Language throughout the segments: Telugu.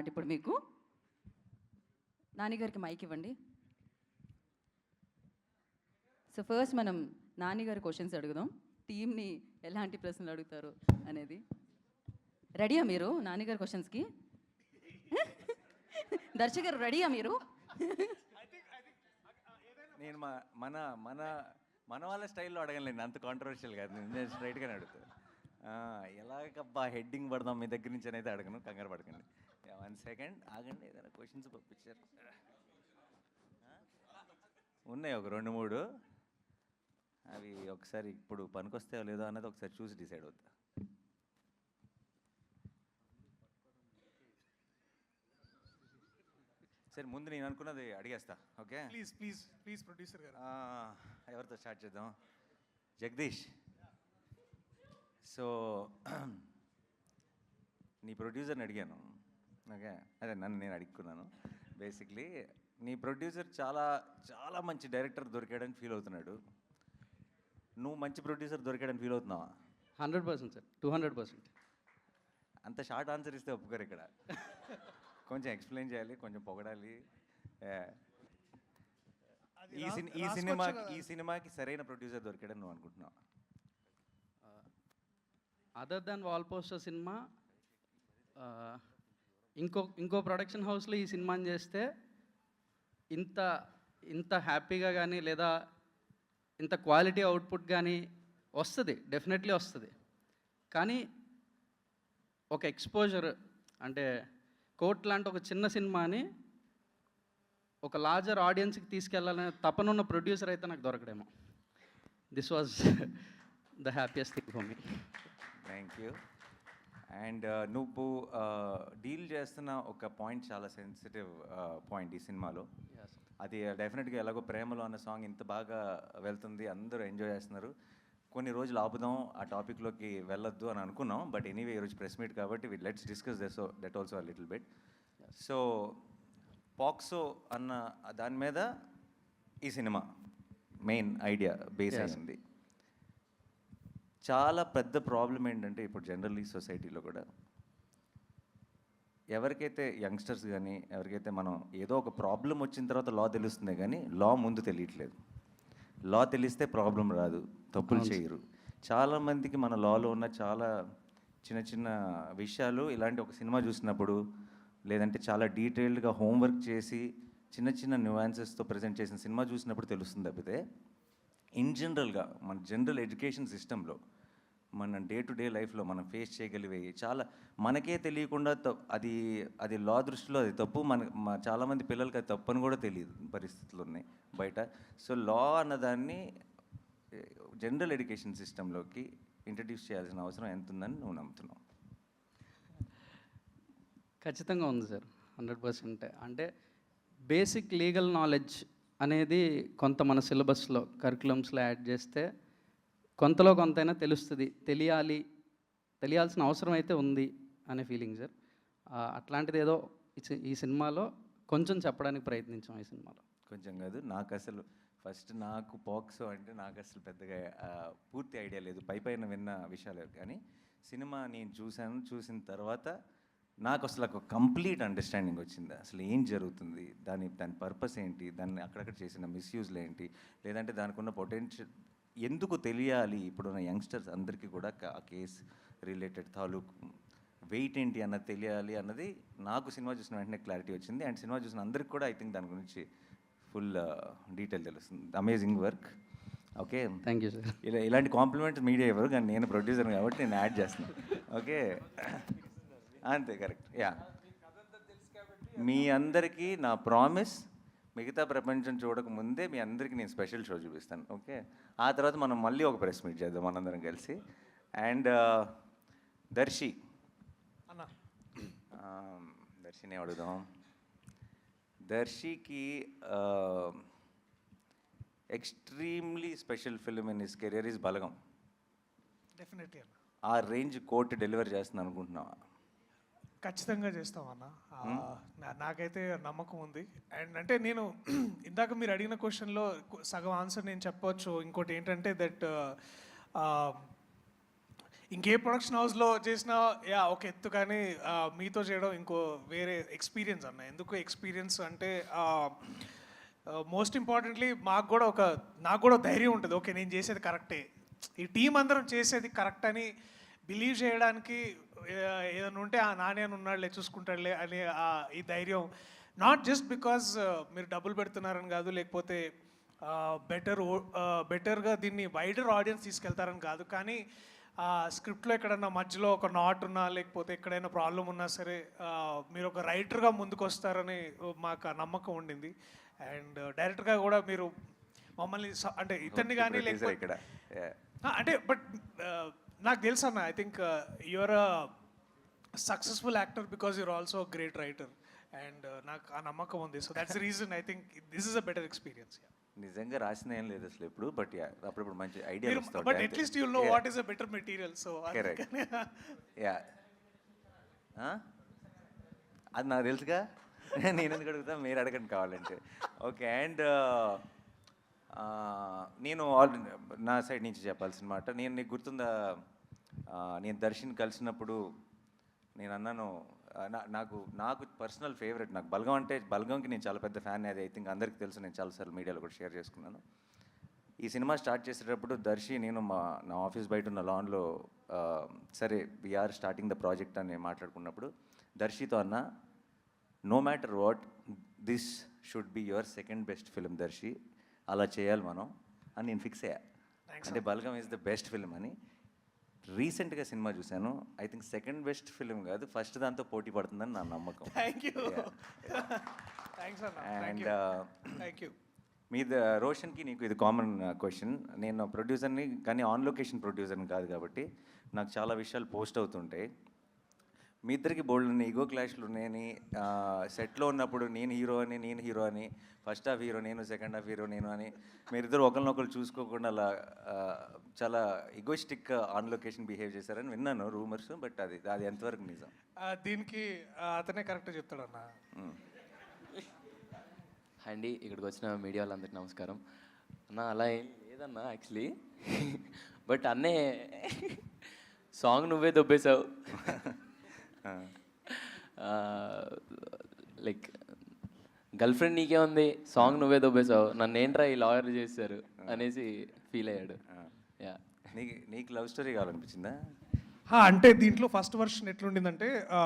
అన్నమాట ఇప్పుడు మీకు. నాన్నగారికి మైక్ ఇవ్వండి. సో ఫస్ట్ మనం నాన్నగారు క్వశ్చన్స్ అడుగుదాం. టీమ్ని ఎలాంటి ప్రశ్నలు అడుగుతారు అనేది. రెడీయా మీరు నాన్నగారు క్వశ్చన్స్కి దర్శకరు రెడీయా మీరు? నేను మా మన మన మన వాళ్ళ స్టైల్లో అడగలేను అంత కాంట్రవర్షియల్ కాదు. నేను- స్ట్రైట్గానే అడుగుతాను ఎలాగబ్బా హెడ్డింగ్ పడదాం మీ దగ్గర నుంచి అనేది అడగను. కంగారు పడకండి. వన్ సెకండ్ ఆగండి ఏదైనా క్వశ్చన్స్ పంపించారు? ఉన్నాయి ఒక రెండు మూడు. అవి ఒకసారి ఇప్పుడు పనికొస్తాయో లేదో అన్నది ఒకసారి చూసి డిసైడ్ అవుతా. సరే ముందు నేను అనుకున్నది అడిగేస్తా okay? Please please please producer గారు. ఎవరితో స్టార్ట్ చేద్దాం? జగదీష్. సో నీ ప్రొడ్యూసర్ని అడిగాను. ఓకే. అదే నన్ను నేను అడుక్కున్నాను. బేసిక్లీ నీ ప్రొడ్యూసర్ చాలా చాలా మంచి డైరెక్టర్ దొరికాడని ఫీల్ అవుతున్నాడు. నువ్వు మంచి ప్రొడ్యూసర్ దొరికాడని feel అవుతున్నావా? Hundred percent sir. Two hundred percent. అంత షార్ట్ ఆన్సర్ ఇస్తే ఒప్పుకోరు ఇక్కడ. కొంచెం ఎక్స్ప్లెయిన్ చేయాలి కొంచెం పొగడాలి. ఈ సిని ఈ సినిమాకి. ఈ సినిమాకి సరైన ప్రొడ్యూసర్ దొరికాడని నువ్వు అనుకుంటున్నావా? Other than wall poster cinema ఆ, ఇంకో ఇంకో ప్రొడక్షన్ హౌస్లో ఈ సినిమాని చేస్తే ఇంత ఇంత హ్యాపీగా కానీ లేదా ఇంత క్వాలిటీ అవుట్పుట్ కానీ వస్తుంది డెఫినెట్లీ వస్తుంది. కానీ ఒక ఎక్స్పోజర్ అంటే కోర్ట్ లాంటి ఒక చిన్న సినిమాని ఒక లార్జర్ ఆడియన్స్కి తీసుకెళ్ళాలనే తపనున్న ప్రొడ్యూసర్ అయితే నాకు దొరకడేమో. This was the happiest thing for me thank you and నువ్వు డీల్ చేస్తున్న ఒక పాయింట్ చాలా సెన్సిటివ్ పాయింట్ ఈ సినిమాలో. అది డెఫినెట్గా ఎలాగో ప్రేమలో అన్న సాంగ్ ఇంత బాగా వెళ్తుంది అందరూ ఎంజాయ్ చేస్తున్నారు. కొన్ని రోజులు ఆపుదాం ఆ టాపిక్లోకి వెళ్ళొద్దు అని అనుకున్నాం బట్ ఎనీవే ఈరోజు ప్రెస్ మీట్ కాబట్టి we let's discuss this that also a little bit. So POCSO అన్న దాని మీద ఈ సినిమా మెయిన్ ఐడియా బేస్ అయింది చాలా పెద్ద ప్రాబ్లం ఏంటంటే ఇప్పుడు జనరల్లీ సొసైటీలో కూడా ఎవరికైతే యంగ్స్టర్స్ కానీ ఎవరికైతే మనం ఏదో ఒక ప్రాబ్లం వచ్చిన తర్వాత లా తెలుస్తుంది కానీ లా ముందు తెలియట్లేదు. లా తెలిస్తే ప్రాబ్లం రాదు తప్పులు చేయరు. చాలామందికి మన లాలో ఉన్న చాలా చిన్న చిన్న విషయాలు ఇలాంటి ఒక సినిమా చూసినప్పుడు లేదంటే చాలా డీటెయిల్డ్గా హోంవర్క్ చేసి చిన్న చిన్న న్యూయాన్సెస్తో ప్రజెంట్ చేసిన సినిమా చూసినప్పుడు తెలుస్తుంది తప్పితే ఇన్ జనరల్గా మన జనరల్ ఎడ్యుకేషన్ సిస్టంలో మన డే టు డే లైఫ్లో మనం ఫేస్ చేయగలిగేవి చాలా మనకే తెలియకుండా అది అది లా దృష్టిలో అది తప్పు మన చాలామంది పిల్లలకి అది తప్పు అని కూడా తెలియదు పరిస్థితులు ఉన్నాయి బయట. సో లా అన్నదాన్ని జనరల్ ఎడ్యుకేషన్ సిస్టంలోకి ఇంట్రడ్యూస్ చేయాల్సిన అవసరం ఎంత ఉందని నువ్వు నమ్ముతున్నావు? ఖచ్చితంగా ఉంది సార్ హండ్రెడ్ పర్సెంట్. అంటే బేసిక్ లీగల్ నాలెడ్జ్ అనేది కొంత మన సిలబస్లో కరికులమ్స్లో యాడ్ చేస్తే కొంతలో కొంతైనా తెలుస్తుంది. తెలియాలి తెలియాల్సిన అవసరం అయితే ఉంది అనే ఫీలింగ్ సార్. అట్లాంటిది ఏదో ఈ సినిమాలో కొంచెం చెప్పడానికి ప్రయత్నించాం ఈ సినిమాలో. కొంచెం కాదు. నాకు అసలు ఫస్ట్ నాకు పోక్సో అంటే నాకు అసలు పెద్దగా పూర్తి ఐడియా లేదు. పై పైన విన్న విషయాలు. కానీ సినిమా నేను చూశాను. చూసిన తర్వాత నాకు అసలు ఒక కంప్లీట్ అండర్స్టాండింగ్ వచ్చింది. అసలు ఏం జరుగుతుంది? దాని దాని పర్పస్ ఏంటి? దాన్ని అక్కడక్కడ చేసిన మిస్యూజ్లు ఏంటి లేదంటే దానికి ఉన్న పొటెన్షియల్ ఎందుకు తెలియాలి? ఇప్పుడున్న యంగ్స్టర్స్ అందరికీ కూడా ఆ కేస్ రిలేటెడ్ తాలూకు వెయిట్ ఏంటి అన్నది తెలియాలి అన్నది నాకు సినిమా చూసిన వెంటనే క్లారిటీ వచ్చింది. అండ్ సినిమా చూసిన అందరికి కూడా ఐ థింక్ దాని గురించి ఫుల్ డీటెయిల్ తెలుస్తుంది. Amazing work okay thank you sir ఇలా ఇలాంటి కాంప్లిమెంట్స్ మీడియా ఇవ్వరు కానీ నేను ప్రొడ్యూసర్ కాబట్టి నేను యాడ్ చేస్తున్నాను ఓకే అంతే కరెక్ట్. యా. మీ అందరికీ నా ప్రామిస్. మిగతా ప్రపంచం చూడక ముందే మీ అందరికీ నేను స్పెషల్ షో చూపిస్తాను ఓకే? ఆ తర్వాత మనం మళ్ళీ ఒక ప్రెస్ మీట్ చేద్దాం మనందరం కలిసి. అండ్ దర్శి. దర్శిని అడుగుదాం. దర్శికి extremely special film in his career is Balagam. Definitely ఆ రేంజ్ కోర్టు డెలివర్ చేస్తుంది అనుకుంటున్నావా? ఖచ్చితంగా చేస్తాం అన్న. ఆ, నా- నాకైతే నమ్మకం ఉంది. అండ్ అంటే నేను ఇందాక మీరు అడిగిన క్వశ్చన్లో సగం ఆన్సర్ నేను చెప్పవచ్చు ఇంకోటి ఏంటంటే దట్ ఇంకే ప్రొడక్షన్ హౌస్లో చేసినా యా ఒక ఎత్తు కానీ మీతో చేయడం ఇంకో వేరే ఎక్స్పీరియన్స్ అన్న. ఎందుకు ఎక్స్పీరియన్స్ అంటే మోస్ట్ ఇంపార్టెంట్లీ మాకు కూడా ఒక నాకు కూడా ధైర్యం ఉంటుంది. ఓకే నేను చేసేది కరెక్టే. ఈ టీం అందరం చేసేది కరెక్ట్ అని బిలీవ్ చేయడానికి ఏదైనా ఉంటే ఆ నాని అని ఉన్నాడులే చూసుకుంటాడులే అనే ఆ ఈ ధైర్యం. నాట్ జస్ట్ బికాజ్ మీరు డబ్బులు పెడుతున్నారని కాదు లేకపోతే బెటర్ బెటర్గా దీన్ని వైడర్ ఆడియన్స్ తీసుకెళ్తారని కాదు. కానీ ఆ స్క్రిప్ట్లో ఎక్కడన్నా మధ్యలో ఒక నాట్ ఉన్నా లేకపోతే ఎక్కడైనా ప్రాబ్లం ఉన్నా సరే మీరు ఒక రైటర్గా ముందుకు వస్తారని మాకు ఆ నమ్మకం ఉండింది. అండ్ డైరెక్టర్గా కూడా మీరు మమ్మల్ని అంటే ఇతన్ని కానీ లేకపోతే అంటే బట్ నాకు తెలుసు అన్న I think your successful actor because you're also great writer and నాకు ఆ నమ్మకం ఉంది. So that's reason I think this is a better experience నిజంగా రాసిన ఏం లేదు అసలు ఎప్పుడు బట్ అప్పుడప్పుడు మంచి idea but at least you'll know what is a better material so. Yeah అది నాకు తెలుసుగా. నేను ఎందుకు అడుగుతా? మీరు అడగండి కావాలంటే. ఓకే అండ్ నేను ఆల్ నా సైడ్ నుంచి చెప్పాల్సిన మాట నేను నీకు గుర్తుందా? నేను దర్శన్ కలిసినప్పుడు నేను అన్నాను నా- నాకు నాకు పర్సనల్ ఫేవరెట్ నాకు బల్గం అంటే బల్గంకి నేను చాలా పెద్ద ఫ్యాన్ అది ఐ థింక్ అందరికీ తెలుసు నేను చాలాసార్లు మీడియాలో కూడా షేర్ చేసుకున్నాను. ఈ సినిమా స్టార్ట్ చేసేటప్పుడు దర్శి నేను మా నా ఆఫీస్ బయట ఉన్న లాన్లో సరే వీఆర్ స్టార్టింగ్ ద ప్రాజెక్ట్ అని మాట్లాడుకున్నప్పుడు దర్శితో అన్న no matter what this should be your second best film Darshi. అలా చేయాలి మనం అని నేను ఫిక్స్ అయ్యా. అంటే Balagam is the best film అని. రీసెంట్గా సినిమా చూశాను. I think second best film కాదు ఫస్ట్ దాంతో పోటీ పడుతుందని నా నమ్మకం. Thank you and you thank you మీ రోషన్కి నీకు ఇది కామన్ క్వశ్చన్ నేను ప్రొడ్యూసర్ని కానీ ఆన్ లొకేషన్ ప్రొడ్యూసర్ని కాదు కాబట్టి నాకు చాలా విషయాలు పోస్ట్ అవుతుంటాయి. మీ ఇద్దరికి బోల్డ్ ఈగో క్లాష్లు ఉన్నాయని సెట్లో ఉన్నప్పుడు నేను హీరో అని నేను హీరో అని ఫస్ట్ హాఫ్ హీరో నేను సెకండ్ హాఫ్ హీరో నేను అని మీరిద్దరు ఒకరినొకరు చూసుకోకుండా అలా చాలా ఈగోయిస్టిక్ ఆన్ లొకేషన్ బిహేవ్ చేశారని విన్నాను రూమర్స్ బట్ అది అది ఎంతవరకు నిజం? దీనికి అతనే కరెక్ట్ చెప్తాడన్న. అండి ఇక్కడికి వచ్చిన మీడియా వాళ్ళందరికీ నమస్కారం. అన్న అలా ఏం లేదన్న యాక్చువల్లీ బట్ అన్నే సాంగ్ నువ్వే దొబ్బేశావు. లైక్ గర్ల్ ఫ్రెండ్ నీకే ఉంది సాంగ్ నువ్వే దొబ్బేశావు. నన్ను ఏంట్రా ఈ లాయర్ చేశారు? అనేసి ఫీల్ అయ్యాడు. యా నీకు నీకు లవ్ స్టోరీ కావాలనిపించిందా? హా, అంటే దీంట్లో ఫస్ట్ వర్షన్ ఎట్లుండిందంటే ఆ,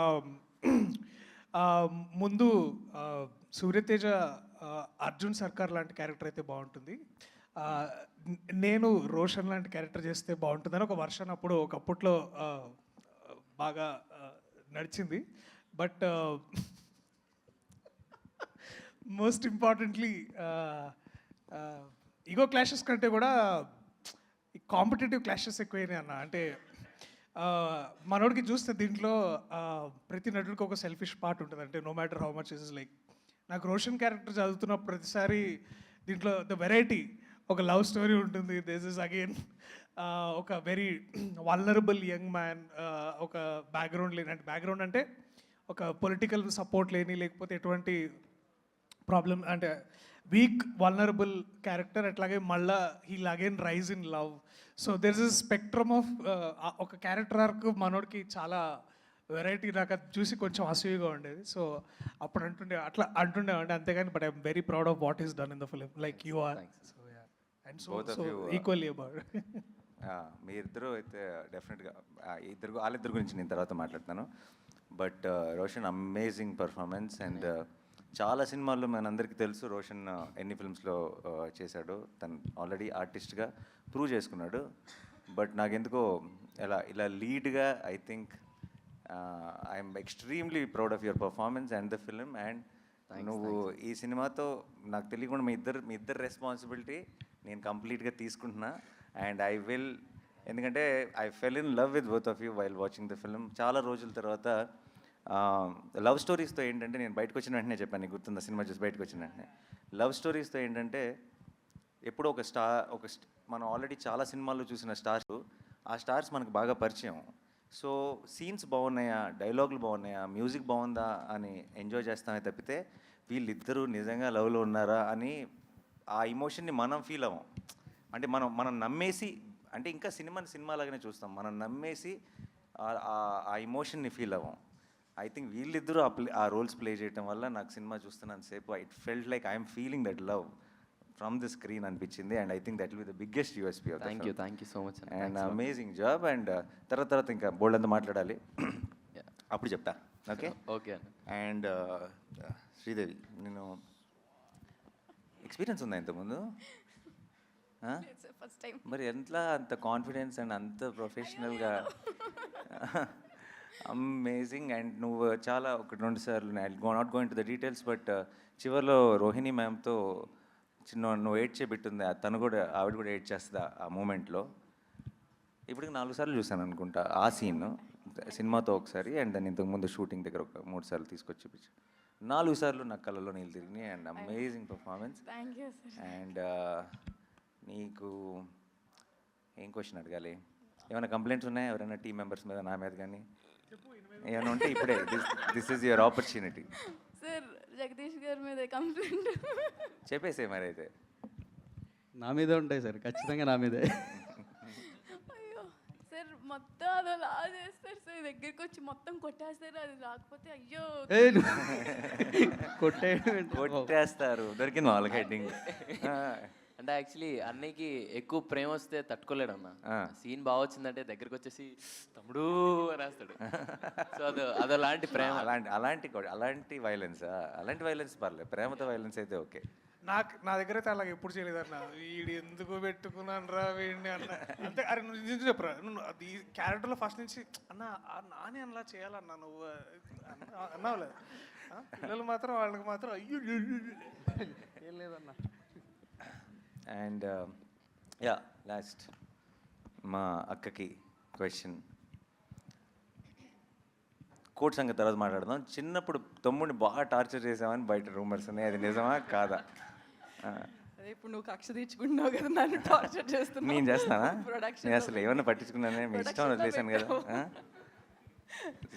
ఆ, ముందు ఆ, సూర్యతేజ అర్జున్ సర్కార్ లాంటి క్యారెక్టర్ అయితే బాగుంటుంది. నేను రోషన్ లాంటి క్యారెక్టర్ చేస్తే బాగుంటుందని ఒక వర్షన్ అప్పుడు ఒకప్పట్లో బాగా నడిచింది. But most importantly ego clashes కంటే కూడా కాంపిటేటివ్ క్లాషెస్ ఎక్కువైనాయి అన్న. అంటే uh, మనోడికి చూస్తే దీంట్లో uh, ప్రతి నటుడికి ఒక సెల్ఫిష్ పార్ట్ ఉంటుంది. అంటే no matter how much is like నాకు రోషన్ క్యారెక్టర్ చదువుతున్న ప్రతిసారి దీంట్లో ద వెరైటీ ఒక లవ్ స్టోరీ ఉంటుంది. దిస్ ఇస్ అగైన్ ఒక వెరీ వల్నరబుల్ యంగ్ మ్యాన్ ఒక బ్యాక్గ్రౌండ్ లేని అంటే బ్యాక్గ్రౌండ్ అంటే ఒక పొలిటికల్ సపోర్ట్ లేని లేకపోతే ఎటువంటి ప్రాబ్లం అంటే వీక్ వల్నరబుల్ క్యారెక్టర్ అట్లాగే మళ్ళా he again rise in love so there is spectrum of ఒక క్యారెక్టర్ ఆర్క్ మనోడికి చాలా వెరైటీ నాకు చూసి కొంచెం అసూయగా ఉండేది. సో అప్పుడు అంటుండే అట్లా అంటుండేవండి అంటే అంతేగాని but I'm very proud of what is done in the film like you are so and so Both of so you, uh, equally about మీ ఇద్దరు అయితే డెఫినెట్గా ఇద్దరు వాళ్ళిద్దరి గురించి నేను తర్వాత మాట్లాడతాను. But Roshan amazing performance and చాలా సినిమాల్లో మనందరికీ తెలుసు రోషన్ uh, ఎన్ని ఫిల్మ్స్లో చేశాడు. తను ఆల్రెడీ ఆర్టిస్ట్గా ప్రూవ్ చేసుకున్నాడు. బట్ నాకెందుకో ఇలా ఇలా లీడ్గా I think I'm extremely proud of your performance and the film and నువ్వు ఈ సినిమాతో నాకు తెలియకుండా మీ ఇద్దరు మీ ఇద్దరు రెస్పాన్సిబిలిటీ నేను కంప్లీట్గా తీసుకుంటున్నా. అండ్ ఐ విల్ ఎందుకంటే I fell in love with both of you while watching the film. చాలా రోజుల తర్వాత లవ్ స్టోరీస్తో ఏంటంటే నేను బయటకు వచ్చిన వెంటనే చెప్పాను గుర్తుందా? సినిమా చూసి బయటకు వచ్చిన వెంటనే. లవ్ స్టోరీస్తో ఏంటంటే ఎప్పుడో ఒక స్టార్ ఒక మనం ఆల్రెడీ చాలా సినిమాల్లో చూసిన స్టార్స్ ఆ స్టార్స్ మనకు బాగా పరిచయం. సో సీన్స్ బాగున్నాయా? డైలాగులు బాగున్నాయా? మ్యూజిక్ బాగుందా? అని ఎంజాయ్ చేస్తామే తప్పితే వీళ్ళిద్దరూ నిజంగా లవ్లో ఉన్నారా? అని ఆ ఇమోషన్ని మనం ఫీల్ అవ్వం. అంటే మనం మనం నమ్మేసి అంటే ఇంకా సినిమాని సినిమా లాగానే చూస్తాం. మనం నమ్మేసి ఆ- ఇమోషన్ని ఫీల్ అవ్వం. ఐ థింక్ వీళ్ళిద్దరూ ఆ ప్లే ఆ రోల్స్ ప్లే చేయడం వల్ల నాకు సినిమా చూస్తున్నాను సేపు it felt like I'm feeling that love from the screen అనిపించింది. And I think that will the biggest USP thank you thank you so much and amazing job and తర్వాత తర్వాత ఇంకా బోల్డ్ అంతా మాట్లాడాలి. అప్పుడు చెప్తా. ఓకే ఓకే అండ్ శ్రీదేవి నేను ఎక్స్పీరియన్స్ ఉందా ఇంతకుముందు? ఫస్ట్ టైం మరి ఎట్లా అంత కాన్ఫిడెన్స్ అండ్ అంత ప్రొఫెషనల్గా అమేజింగ్ అండ్ నువ్వు చాలా ఒకటి రెండు సార్లు go not going to the details but చివరిలో రోహిణి మ్యామ్తో చిన్న నువ్వు ఏడ్ చేపెట్టుంది తను కూడా ఆవిడ కూడా ఏడ్ చేస్తుంది ఆ- మూమెంట్లో? ఇప్పటికి నాలుగు సార్లు చూసాను అనుకుంటా ఆ సీన్ సినిమాతో ఒకసారి అండ్ దాని ఇంతకుముందు షూటింగ్ దగ్గర ఒక మూడు సార్లు తీసుకొచ్చి చూపించాను నాలుగు సార్లు నా కళ్ళలో నీళ్ళు తిరిగినాయి and amazing performance. Thank you sir and నీకు ఏం క్వశ్చన్ అడగాలి? ఏమైనా కంప్లైంట్స్ ఉన్నాయా? ఎవరైనా టీం మెంబర్స్ మీద నా మీద కానీ ఏమైనా ఉంటే ఇప్పుడే. This is your opportunity sir Jagadish గారి మీద కంప్లైంట్ చెప్పేసే మరి అయితే నా మీదే ఉంటాయి సార్ ఖచ్చితంగా నా మీదే. మొత్తం అదలా చేస్తారు. సార్ దగ్గరికి వచ్చి మొత్తం కొట్టేస్తారు. అది రాకపోతే అయ్యో. ఏంటి? కొట్టేస్తారు. దొరికింది వాళ్ళకి హెడ్డింగ్ అంటే యాక్చువల్లీ అన్నయ్యకి ఎక్కువ ప్రేమ వస్తే తట్టుకోలేడు అన్న ఆ. సీన్ బాగా వచ్చిందంటే దగ్గరికి వచ్చేసి తమ్ముడు రాస్తాడు. సో అది అదలాంటి ప్రేమ. అలాంటి అలాంటి అలాంటి వైలెన్స్ అలాంటి వైలెన్స్ పర్లేదు ప్రేమతో వైలెన్స్ అయితే ఓకే. నాకు నా దగ్గర అయితే అలాగ ఎప్పుడు చేయలేదు అన్న. వీడు ఎందుకు పెట్టుకున్నాను రా వీడిని అన్న. అంతే అరే నువ్వు నిజం చెప్పరా? నువ్వు అది క్యారెక్టర్లో ఫస్ట్ నుంచి అన్న నాని అలా చేయాలన్నా నువ్వు అన్నావు అన్నావులే. పిల్లలు మాత్రం వాళ్ళకి మాత్రం అయ్యో ఏం లేదన్న అండ్ యా లాస్ట్ మా అక్కకి క్వశ్చన్ కోట్ సంగతి తర్వాత మాట్లాడదాం చిన్నప్పుడు తమ్ముడిని బాగా టార్చర్ చేసామని బయట రూమర్స్ ఉన్నాయి అది నిజమా కాదా ఇప్పుడు నువ్వు కక్ష తీర్చుకుంటున్నావు కదా నన్ను టార్చర్ చేస్తున్నావు. నేను చేస్తానా నేను అసలు ఏమన్నా పట్టించుకున్నానే? మీ ఇష్టం వదిలేశాను కదా?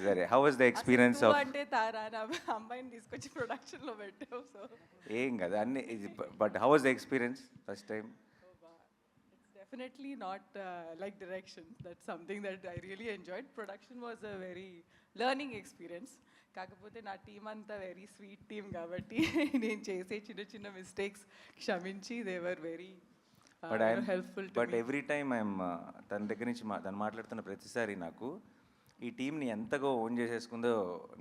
సరే how was the experience of అంటే తారా? నా అమ్మాయిని తీసుకొచ్చి production లో పెట్టావు సో ఏం కదా అన్ని but how was the experience first time definitely not uh, like directions. That's something that I really enjoyed. Production was a very learning experience. కాకపోతే నా టీం అంతా వెరీ స్వీట్ టీం కాబట్టి నేను చేసే చిన్న చిన్న మిస్టేక్స్ క్షమించి they were very but I helpful but every time I'm తన దగ్గర నుంచి మా తను మాట్లాడుతున్న ప్రతిసారి నాకు ఈ టీంని ఎంతగా ఓన్ చేసేసుకుందో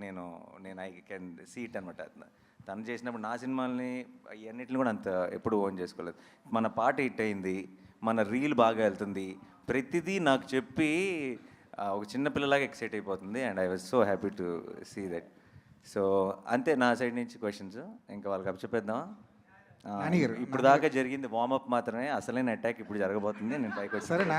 నేను నేను ఐ కెన్ సీట్ అనమాట తను చేసినప్పుడు నా సినిమాల్ని అన్నిటిని కూడా అంత ఎప్పుడు ఓన్ చేసుకోలేదు మన పాట హిట్ అయింది మన రీల్ బాగా వెళ్తుంది. ప్రతిదీ నాకు చెప్పి ఒక చిన్న పిల్లలాగా ఎక్సైట్ అయిపోతుంది. And I was so happy to see that. So అంతే నా సైడ్ నుంచి క్వశ్చన్స్. ఇంకా వాళ్ళకి అప్పచెప్పేద్దామా ఆ, ఇప్పుడు దాకా జరిగింది వార్మప్ మాత్రమే. అసలైన అటాక్ ఇప్పుడు జరగబోతుంది. నేను పైకి వచ్చి సరే నా